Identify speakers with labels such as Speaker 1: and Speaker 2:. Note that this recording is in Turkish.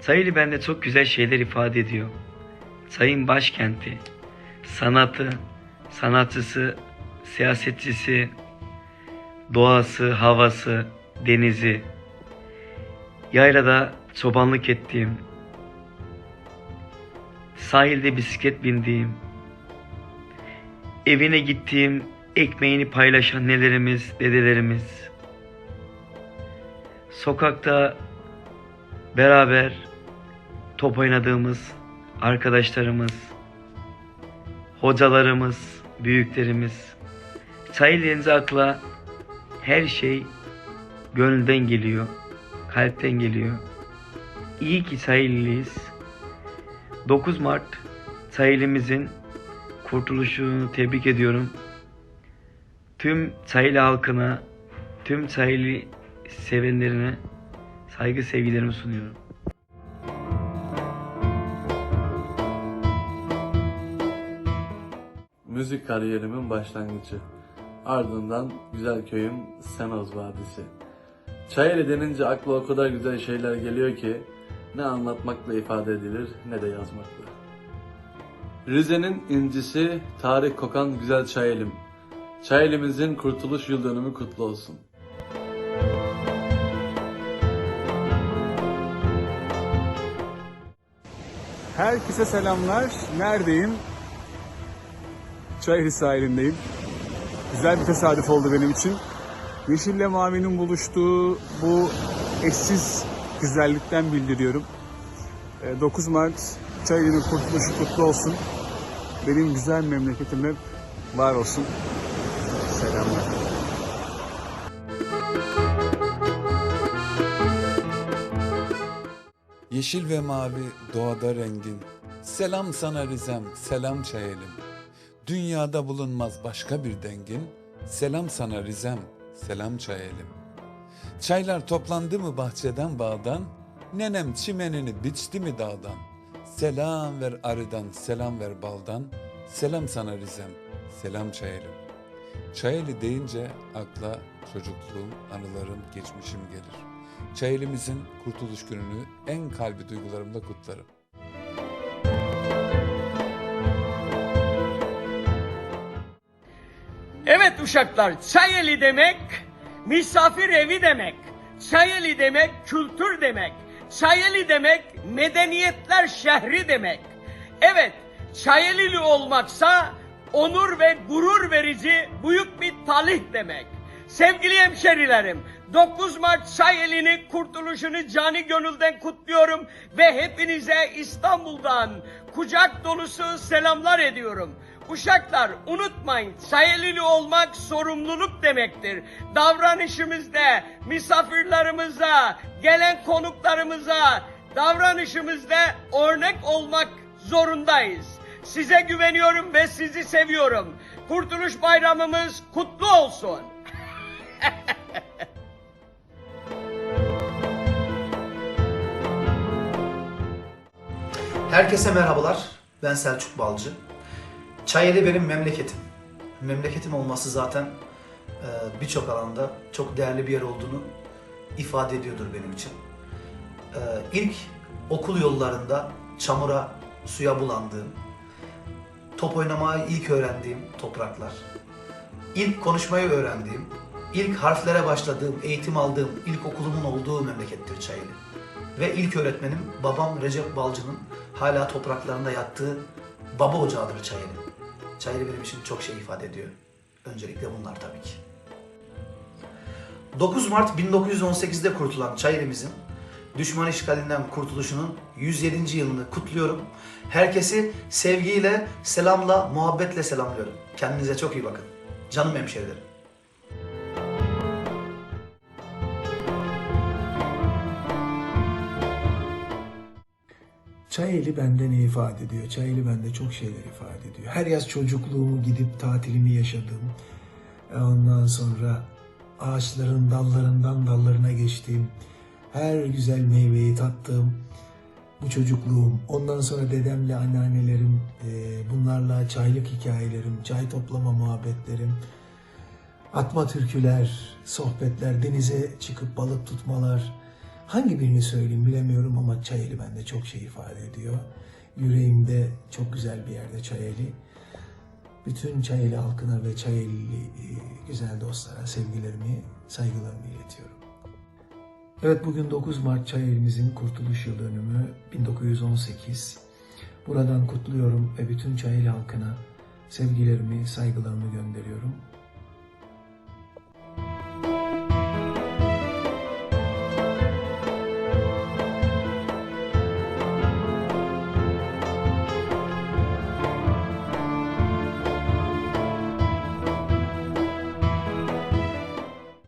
Speaker 1: Sayılı bende çok güzel şeyler ifade ediyor. Sayın başkenti, sanatı, sanatçısı, siyasetçisi, doğası, havası, denizi, yaylada çobanlık ettiğim, sahilde bisiklet bindiğim, evine gittiğim, ekmeğini paylaşan nelerimiz, dedelerimiz, sokakta beraber top oynadığımız arkadaşlarımız, hocalarımız, büyüklerimiz. Deyince akla her şey gönülden geliyor, kalpten geliyor. İyi ki Çayeliyiz. 9 Mart Çayelimizin kurtuluşunu tebrik ediyorum. Tüm Çayeli halkına, tüm Çayeli sevenlerine saygı sevgilerimi sunuyorum.
Speaker 2: Müzik kariyerimin başlangıcı. Ardından güzel köyüm Senoz Vadisi. Çayeli denince akla o kadar güzel şeyler geliyor ki ne anlatmakla ifade edilir ne de yazmakla. Rize'nin incisi, tarih kokan güzel Çayelim. Çayelimizin kurtuluş yıl dönümü kutlu olsun.
Speaker 3: Herkese selamlar. Neredeyim? Çayeli sahilindeyim. Güzel bir tesadüf oldu benim için. Yeşille mavinin buluştuğu bu eşsiz güzellikten bildiriyorum. Ee, 9 Mart Çayeli'nin kurtuluşu kutlu olsun. Benim güzel memleketimde var olsun. Selamlar.
Speaker 4: Yeşil ve mavi doğada rengin. Selam sana Rizem, selam Çayelim. Dünyada bulunmaz başka bir dengin. Selam sana Rizem, selam Çayelim. Çaylar toplandı mı bahçeden bağdan? Nenem çimenini biçti mi dağdan? Selam ver arıdan, selam ver baldan. Selam sana Rizem, selam Çayelim. Çayeli deyince akla çocukluğum, anılarım, geçmişim gelir. Çayelimizin kurtuluş gününü en kalbi duygularımla kutlarım.
Speaker 5: Evet uşaklar, Çayeli demek misafir evi demek. Çayeli demek kültür demek. Çayeli demek medeniyetler şehri demek. Evet, Çayelili olmaksa onur ve gurur verici büyük bir talih demek. Sevgili hemşerilerim, 9 Mart Çayeli'nin kurtuluşunu cani gönülden kutluyorum ve hepinize İstanbul'dan kucak dolusu selamlar ediyorum. Uşaklar unutmayın Çayelili olmak sorumluluk demektir. Davranışımızda misafirlerimize, gelen konuklarımıza davranışımızda örnek olmak zorundayız. Size güveniyorum ve sizi seviyorum. Kurtuluş Bayramımız kutlu olsun.
Speaker 6: Herkese merhabalar. Ben Selçuk Balcı. Çayeli benim memleketim. Memleketim olması zaten e, birçok alanda çok değerli bir yer olduğunu ifade ediyordur benim için. E, İlk okul yollarında çamura, suya bulandığım, top oynamayı ilk öğrendiğim topraklar, ilk konuşmayı öğrendiğim, ilk harflere başladığım, eğitim aldığım ilk okulumun olduğu memlekettir Çayeli. Ve ilk öğretmenim babam Recep Balcı'nın hala topraklarında yattığı baba ocağıdır Çayeli. Çayeli benim için çok şey ifade ediyor. Öncelikle bunlar tabii ki. 9 Mart 1918'de kurtulan Çayeli'mizin düşman işgalinden kurtuluşunun 107. yılını kutluyorum. Herkesi sevgiyle, selamla, muhabbetle selamlıyorum. Kendinize çok iyi bakın. Canım hemşerilerim.
Speaker 7: Çayeli bende ne ifade ediyor? Çayeli bende çok şeyler ifade ediyor. Her yaz çocukluğumu gidip tatilimi yaşadığım, e, ondan sonra ağaçların dallarından dallarına geçtiğim, her güzel meyveyi tattığım bu çocukluğum. Ondan sonra dedemle anneannelerim, e, bunlarla çaylık hikayelerim, çay toplama muhabbetlerim, atma türküler, sohbetler, denize çıkıp balık tutmalar, Hangi birini söyleyeyim bilemiyorum ama Çayeli bende çok şey ifade ediyor. Yüreğimde çok güzel bir yerde Çayeli. Bütün Çayeli halkına ve Çayeli e, güzel dostlara sevgilerimi, saygılarımı iletiyorum. Evet bugün 9 Mart Çayeli'mizin kurtuluş yıl dönümü 1918. Buradan kutluyorum ve bütün Çayeli halkına sevgilerimi, saygılarımı gönderiyorum.